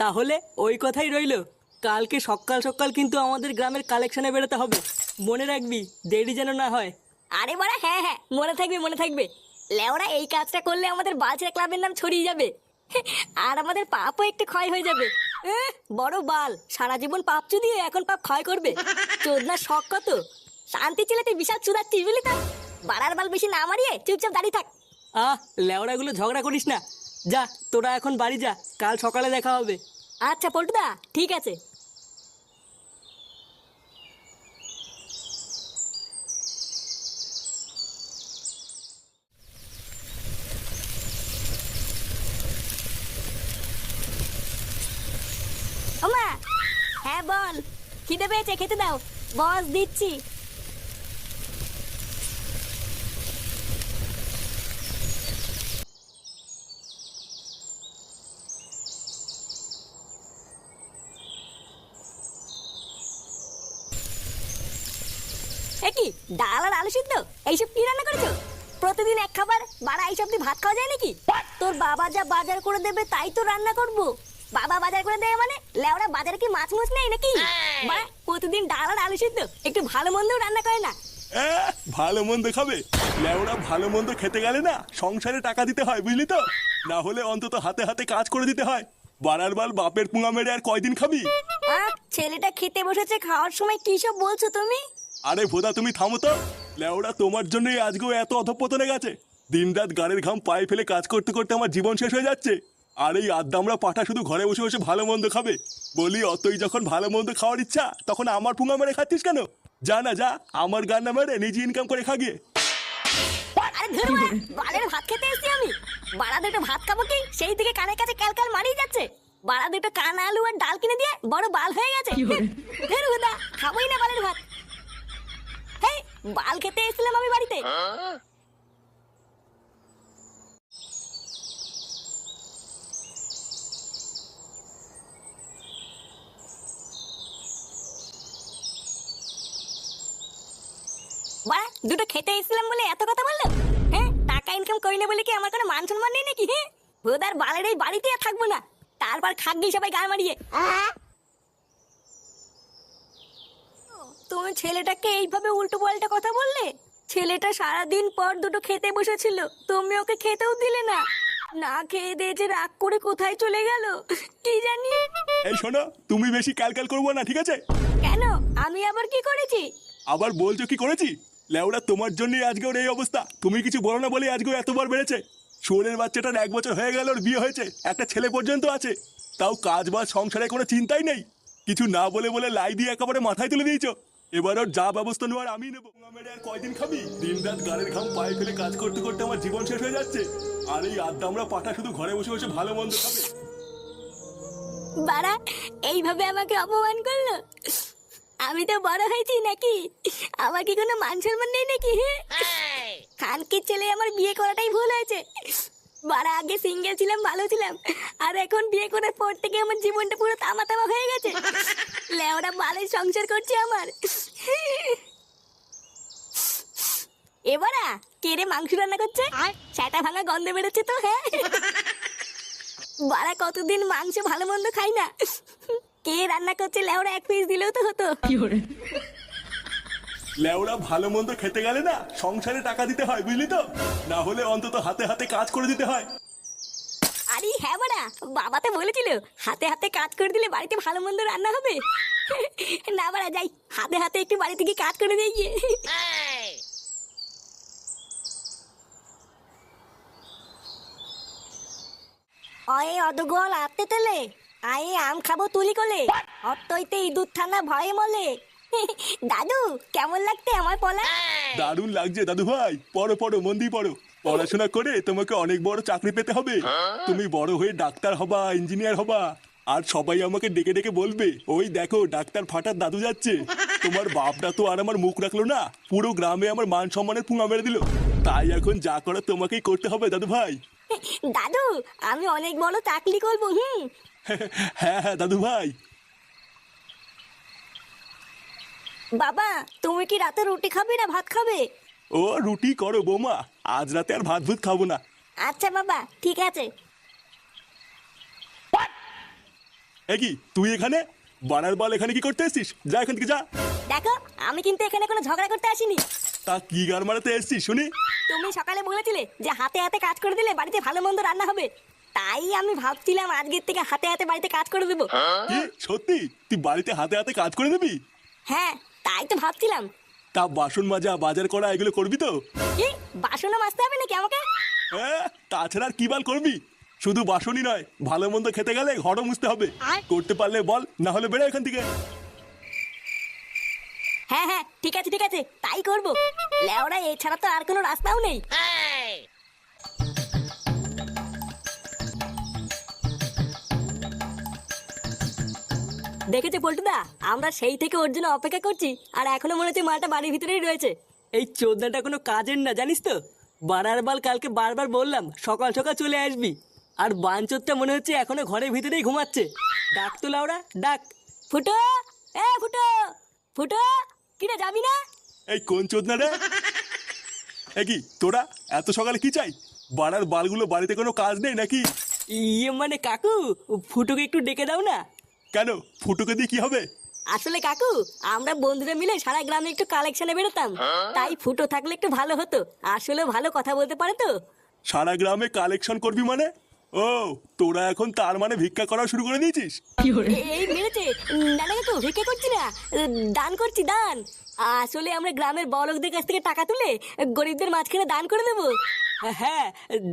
তাহলে ওই কথাই রইল। কালকে সকাল সকাল কিন্তু আমাদের গ্রামের কালেকশনে বেরোতে হবে। মনে রাখবি দেরি যেন না হয়। আরে বাড়া হ্যাঁ হ্যাঁ মনে থাকবে মনে থাকবে। লেওরা এই কাজটা করলে আমাদের বালছেড়া ক্লাবের নাম ছড়িয়ে যাবে। আর আমাদের পাপও একটু ক্ষয় হয়ে যাবে। বড় বাল সারা জীবন পাপ চুদিয়ে এখন পাপ ক্ষয় করবে। চোদনার শখ কত? শান্তি ছেলে তুই বিশাল চুদাচ্ছিস বুঝলি তো? বাড়ার বাল বেশি না মারিয়ে চুপচাপ দাঁড়িয়ে থাক। আহ লেওড়াগুলো ঝগড়া করিস না। যা, তোরা এখন বাড়ি যা, কাল সকালে দেখা হবে। আচ্ছা পল্টুদা, ঠিক আছে। হ্যাঁ বল, খিদে পেয়েছে, খেতে দাও। বস, দিচ্ছি। এ কি ডাল আর আলু সিদ্ধ? এইসব কি রান্না করেছ? প্রতিদিন এক খাবার বাড়া এইসব দিয়ে ভাত খাওয়া যায় নাকি? তোর বাবা যা বাজার করে দেবে তাই তো রান্না করব। বাবা বাজার করে দেবে মানে? লেওরা বাজারে কি মাছ মুছ নেই নাকি? বাড়া প্রতিদিন ডাল আর আলু সিদ্ধ একটু ভালো মন্দও রান্না করে না। ভালো মন্দ খাবে? লেওরা ভালো মন্দ খেতে গেলে না সংসারে টাকা দিতে হয় বুঝলি তো? না হলে অন্তত হাতে হাতে কাজ করে দিতে হয়। বাড়ার বাল বাপের পুঙা মেরে আর কয়দিন খাবি? ছেলেটা খেতে বসেছে খাওয়ার সময় কি সব বলছো তুমি? আরে ভোদা তুমি থামো তো। লেওরা তোমার জন্যই আজকেও এত অধপতনে গেছে। দিনরাত গাড়ির ঘাম পায়ে ফেলে কাজ করতে করতে আমার জীবন শেষ হয়ে যাচ্ছে। আর এই আদ্দামরা পাঠা শুধু ঘরে বসে বসে ভালো মন্দ খাবে। বলি অতই যখন ভালো মন্দ খাওয়ার ইচ্ছা তখন আমার পুঙা মেরে খাচ্ছিস কেন? যা না যা আমার গান না মেরে নিজে ইনকাম করে খাগিয়ে আরে বালের ভাত খেতে এসেছি আমি। বাড়া দুটো ভাত খাব কি? সেই দিকে কানের কাছে ক্যালকাল মারিয়ে যাচ্ছে। বাড়া দুটো কান আলু আর ডাল কিনে দিয়ে বড় বাল হয়ে গেছে। খাবোই না বালের ভাত। বাল খেতে এসেছিলাম আমি বাড়িতে। বাড়া, দুটো খেতে এসেছিলাম বলে এত কথা বলল? হ্যাঁ টাকা ইনকাম করি না বলে কি আমার কোনো মান সম্মান নেই নাকি হ্যাঁ? ভোদার বালের এই বাড়িতে থাকব না। তারপর খাগি সবাই গান মারিয়ে তুমি ছেলেটাকে এইভাবে উল্টো পাল্টা কথা বললে? ছেলেটা সারাদিন পর দুটো খেতে বসেছিল তুমি ওকে খেতেও দিলে না। না খেয়ে দিয়ে যে রাগ করে কোথায় চলে গেল? কি জানি? এই শোনো তুমি বেশি ক্যালকাল করব না ঠিক আছে? কেন? আমি আবার কি করেছি? আবার বলছো কি করেছি? লেওরা তোমার জন্যই আজকে ওর এই অবস্থা। তুমি কিছু বলো না বলে আজকে এতবার বেড়েছে। সোনের বাচ্চাটার এক বছর হয়ে গেল ওর বিয়ে হয়েছে একটা ছেলে পর্যন্ত আছে। তাও কাজ বাজ সংসারে কোনো চিন্তাই নেই। কিছু না বলে বলে লাই দিয়ে একেবারে মাথায় তুলে দিয়েছ। এবার ওর যা ব্যবস্থা নেওয়ার আমি নেব। আর কয়দিন খাবি? দিন রাত গাড়ির ঘাম পায়ে ফেলে কাজ করতে করতে আমার জীবন শেষ হয়ে যাচ্ছে। আর এই আড্ডামরা পাঠা শুধু ঘরে বসে বসে ভালো মন্দ খাবে। বাড়া এইভাবে আমাকে অপমান করল? আমি তো বড় হয়েছি নাকি? আমার কি কোনো মান সম্মান নেই নাকি? খানকির ছেলে আমার বিয়ে করাটাই ভুল হয়েছে। বাড়া আগে সিঙ্গেল ছিলাম ভালো ছিলাম। আর এখন বিয়ে করার পর থেকে আমার জীবনটা পুরো তামা তামা হয়ে গেছে। লেওরা বালের সংসার করছে আমার। এবারা কে রে মাংস রান্না করছে? সেটা ভাঙা গন্ধ বেরোচ্ছে তো হ্যাঁ। বাড়া কতদিন মাংস ভালো মন্দ খাই না। কে রান্না করছে লেওরা এক পিস দিলেও তো হতো। লেওরা ভালো মন্দ খেতে গেলে না সংসারে টাকা দিতে হয়, বুঝলি তো? না হলে অন্তত হাতে হাতে কাজ করে দিতে হয়। আরে হ্যাঁ বাড়া, বাবা তো বলেছিল, হাতে হাতে কাজ করে দিলে বাড়িতে ভালো মন্দ রান্না হবে। না বাড়া, যাই, হাতে হাতে একটু বাড়ি থেকে কাজ করে দিয়ে গিয়ে অয়ে অদগল আতে তেলে। আয়ে আম খাব তুলি কোলে। অতইতে ইঁদুর থানা ভয়ে মলে। দাদু কেমন লাগতে আমার পলা দারুণ লাগছে দাদু ভাই। পড়ো পড়ো মন দিয়ে পড়ো। পড়াশোনা করে তোমাকে অনেক বড় চাকরি পেতে হবে। তুমি বড় হয়ে ডাক্তার হবা ইঞ্জিনিয়ার হবা। আর সবাই আমাকে ডেকে ডেকে বলবে ওই দেখো ডাক্তার ফাটার দাদু যাচ্ছে। তোমার বাপটা তো আর আমার মুখ রাখল না। পুরো গ্রামে আমার মান সম্মানের পুঙা মেরে দিল। তাই এখন যা করার তোমাকেই করতে হবে দাদু ভাই। দাদু আমি অনেক বড় চাকরি করব হুম? হ্যাঁ হ্যাঁ দাদু ভাই। বাবা তুমি কি রাতে রুটি খাবে না ভাত খাবে? ও রুটি করো বৌমা আজ রাতে আর ভাত ভুত খাব না। আচ্ছা বাবা ঠিক আছে। তুই এখানে? বানার বল এখানে কি করতে এসছিস? যা এখান থেকে যা। দেখো আমি কিন্তু এখানে কোনো ঝগড়া করতে আসিনি। তা কি গার মারাতে এসছিস শুনি। তুমি সকালে বলেছিলে যে হাতে হাতে কাজ করে দিলে বাড়িতে ভালো মন্দ রান্না হবে। তাই আমি ভাবছিলাম আজকের থেকে হাতে হাতে বাড়িতে কাজ করে দেবো। কি সত্যি? তুই বাড়িতে হাতে হাতে কাজ করে দিবি? হ্যাঁ তাই তো ভাবছিলাম। তা বাসন মাজা বাজার করা এগুলো করবি তো? কি? বাসনও মাজতে হবে নাকি আমাকে? হ্যাঁ তাছাড়া আর কি বাল করবি? শুধু বাসনই নয় ভালো মন্দ খেতে গেলে ঘরও মুছতে হবে। আর? করতে পারলে বল না হলে বেরো এখান থেকে। হ্যাঁ হ্যাঁ ঠিক আছে ঠিক আছে তাই করব। লেওরা এছাড়া তো আর কোনো রাস্তাও নেই। দেখেছে পল্টুদা? আমরা সেই থেকে ওর জন্য অপেক্ষা করছি আর এখনও মনে হচ্ছে মাটা বাড়ির ভিতরেই রয়েছে। এই চোদ্দাটা কোনো কাজের না জানিস তো? বাড়ার বাল কালকে বারবার বললাম সকাল সকাল চলে আসবি। আর বাঞ্চোরটা মনে হচ্ছে এখনও ঘরের ভিতরেই ঘুমাচ্ছে। ডাক তো লাউরা ডাক। ফুটো! এ ফুটো! ফুটো কিরে যাবি না? এই কোন চোদনা রে? এ কি তোরা? এত সকালে কি চাই? বাড়ার বালগুলো বাড়িতে কোনো কাজ নেই নাকি? ইয়ে মানে কাকু ফুটোকে একটু ডেকে দাও না। কেন? ফুটুকে দিয়ে কি হবে? আসলে কাকু আমরা বন্ধুরা মিলে সারা গ্রামে একটু কালেকশনে বেরোতাম। তাই ফুটো থাকলে একটু ভালো হতো। আসলে ভালো কথা বলতে পারে তো? সারা গ্রামে কালেকশন করবি মানে? ও তোরা এখন তার মানে ভিক্ষা করা শুরু করে দিয়েছিস? এই মেরেছে। না না কাকু ভিক্ষে করছি না। দান করছি দান। আসলে আমরা গ্রামের বড়লোকদের কাছ থেকে টাকা তুলে গরিবদের মাঝখানে দান করে দেবো। হ্যাঁ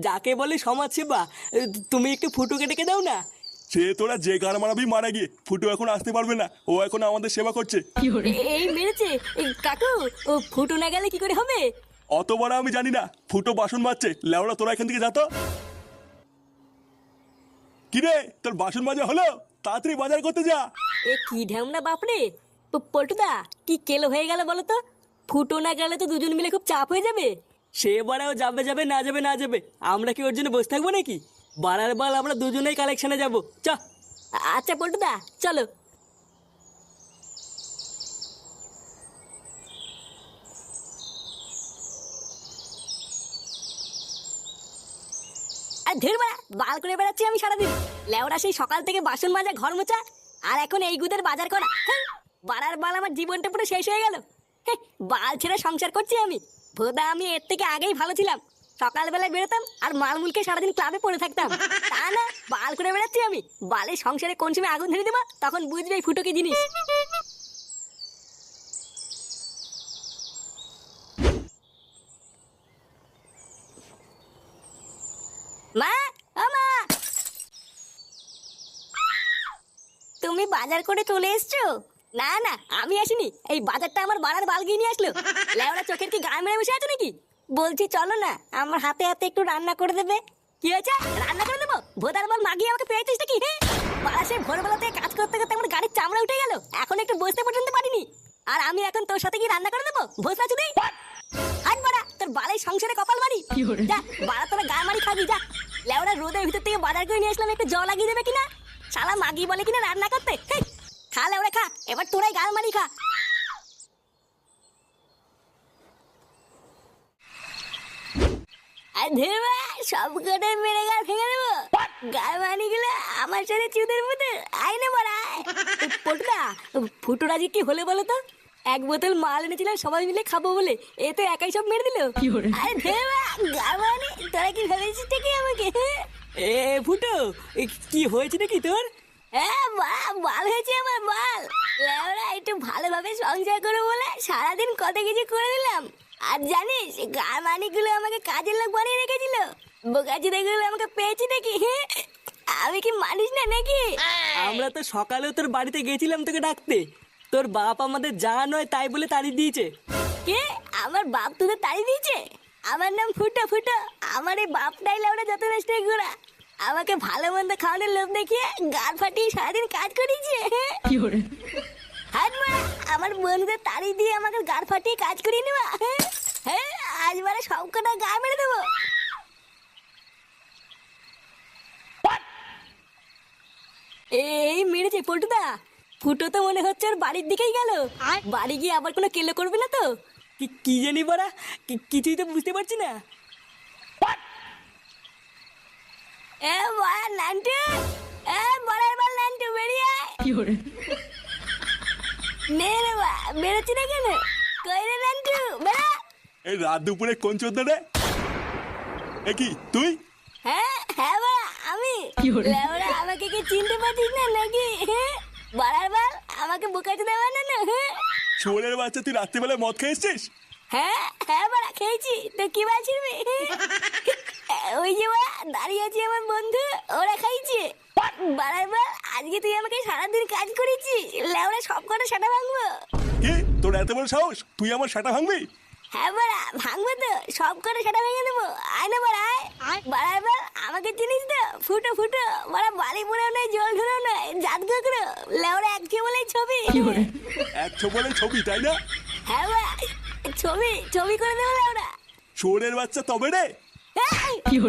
যাকে বলে সমাজ সেবা তুমি একটু ফুটোকে ডেকে দাও না। সে তোরা যে গান মারাবি মারা গিয়ে। ফুটু এখন আসতে পারবে না। ও এখন আমাদের সেবা করছে। এই মেরেছে। এই কাকু ও ফুটো না গেলে কি করে হবে? অত বড় আমি জানি না। ফুটো বাসন মাজছে। লেওড়া তোরা এখান থেকে যাতো কিরে তোর বাসন মাজা হলো? তাড়াতাড়ি বাজার করতে যা। এ কি ঢ্যামনা বাপরে। পল্টুদা কি কেলো হয়ে গেল বলো তো? ফুটো না গেলে তো দুজন মিলে খুব চাপ হয়ে যাবে। সে বারাও যাবে যাবে না যাবে না যাবে। আমরা কি ওর জন্য বসে থাকব নাকি? বারার বাল আমরা দুজনেই কালেকশনে যাব। চ। আচ্ছা পল্টুদা, চলো। আর ধীর বেড়া বাল করে বেড়াচ্ছি আমি সারাদিন। লেওরা সেই সকাল থেকে বাসন মাজা, ঘর মোছা, আর এখন এই গুদের বাজার করা। বাড়ার বাল আমার জীবনটা পুরো শেষ হয়ে গেল। বাল ছেড়ে সংসার করছি আমি। ভোদা, আমি এর থেকে আগেই ভালো ছিলাম। সকালবেলায় বেরোতাম আর মালমুলকে সারাদিন ক্লাবে পড়ে থাকতাম। তা না, বাল করে বেড়াচ্ছি আমি। বালের সংসারে কোন সময় আগুন ধরে দেবো, তখন বুঝবে ফুটো কি জিনিস। মা তুমি বাজার করে চলে এসছো? না না, আমি আসিনি। এই বাজারটা আমার বাড়ার বাল গিয়ে নিয়ে আসলো। চোখের কি গায়ে মেরে বসে আছো নাকি? বলছি চলো না আমার হাতে হাতে একটু রান্না করে দেবে। কি হয়েছে? রান্না করে দেবো? ভোদার বল মাগিয়ে আমাকে পেয়েছিস নাকি? বাড়া সে ভোরবেলা থেকে কাজ করতে করতে আমার গাড়ির চামড়া উঠে গেল। এখন একটু বসতে পর্যন্ত পারিনি। আর আমি এখন তোর সাথে কি রান্না করে দেবো? ভোজ না চুদি? হাট বাড়া তোর বালাই সংসারে কপাল মারি। যা বাড়া তোরা গা মারি খাবি যা লেওড়া রোদের ভিতর থেকে বাজার করে নিয়ে আসলাম একটু জল লাগিয়ে দেবে কিনা শালা মাগি বলে কিনা রান্না করতে হেই, খা লেওড়া খা এবার তোরাই গাল মারি খা ধেরবা সব কটা মেরে গাল ভেঙে দেবো। গাল মানি গেলে আমার সাথে চুদের মতো আয় না মারায় পটুদা ফুটোরা যে কি হলে বলো তো? এক বোতল মাল এনেছিলাম সবাই মিলে খাব বলে। এ তো একাই সব মেরে দিল। আরে ধেরবা গাল মানি তোরা কি ভেবেছিস কি আমাকে? এ ফুটো কি হয়েছে নাকি তোর? হ্যাঁ বাল হয়েছে আমার বাল। একটু ভালোভাবে সংসার করব বলে সারাদিন কত কিছু করে দিলাম। আর জানিস গার মানিকগুলো আমাকে কাজের লোক বানিয়ে রেখেছিল। বোকাচিদেরগুলো আমাকে পেয়েছি নাকি? আমি কি মানুষ না নাকি? আমরা তো সকালেও তোর বাড়িতে গেছিলাম তোকে ডাকতে। তোর বাপ আমাদের যা নয় তাই বলে তাড়িয়ে দিয়েছে। কে? আমার বাপ তোদের তাড়ি দিয়েছে? আমার নাম ফুটো ফুটো। আমার এই বাপটাই লাউরা যত নষ্ট ঘোরা আমাকে ভালো মন্দ খাওয়ানোর লোভ দেখিয়ে গাল ফাটিয়ে সারাদিন কাজ করিয়েছে। হাত আমার বন্ধুদের তাড়ি দিয়ে আমাকে গাড় ফাটিয়ে কাজ করিয়ে নেওয়া হ্যাঁ? হ্যাঁ আজ বারে সব কটা গা মেরে দেবো। এই মেরেছে পল্টুদা। ফুটো তো মনে হচ্ছে ওর বাড়ির দিকেই গেল। বাড়ি গিয়ে আবার কোনো কেলো করবে না তো? কি কি জানি বারা কি- কিছুই তো বুঝতে পারছি না। এ বাড়া নান্টু এ বড়ার বল নান্টু বেরিয়ে নে রে বা বেরোচ্ছি না কেন? কই রে নান্টু বেড়া। এই রাত দুপুরে কোন চোদ্দ রে? এ কি তুই? হ্যাঁ হ্যাঁ বা আমি। লেওরা আমাকে কি চিনতে পারছিস না নাকি? হ্যাঁ বাড়ার বার আমাকে বোকাতে দেওয়া না না হ্যাঁ। বাচ্চা তুই রাত্রিবেলায় মদ খেয়ে এসছিস হ্যাঁ হ্যাঁ বাড়া খেয়েছি। তো কি বলছিস রে? ওই যে বা দাঁড়িয়ে আছে আমার বন্ধু ওরা খাইছে। বাড়ার বার আজকে তুই আমাকে সারাদিন কাজ করেছি লেওরা সব কটা সেটা ভাঙবো। কি? তোর এত বড় সাহস? তুই আমার সেটা ভাঙবি? হ্যাঁ বাড়া ভাঙবো তো। সব করে সেটা ভেঙে দেবো। আয় না বাড়া আয়। বাড়ার বার আমাকে চিনিস তো? ফুটো ফুটো। বাড়া বালি পুরেও নাই জল ঢুরেও নাই জাত করে। লেওরা এক বলেই ছবি। এক বলে ছবি তাই না? হ্যাঁ বাড়া ছবি ছবি করে দেবো লেওরা। শোরের বাচ্চা তবে রে। এই! এই,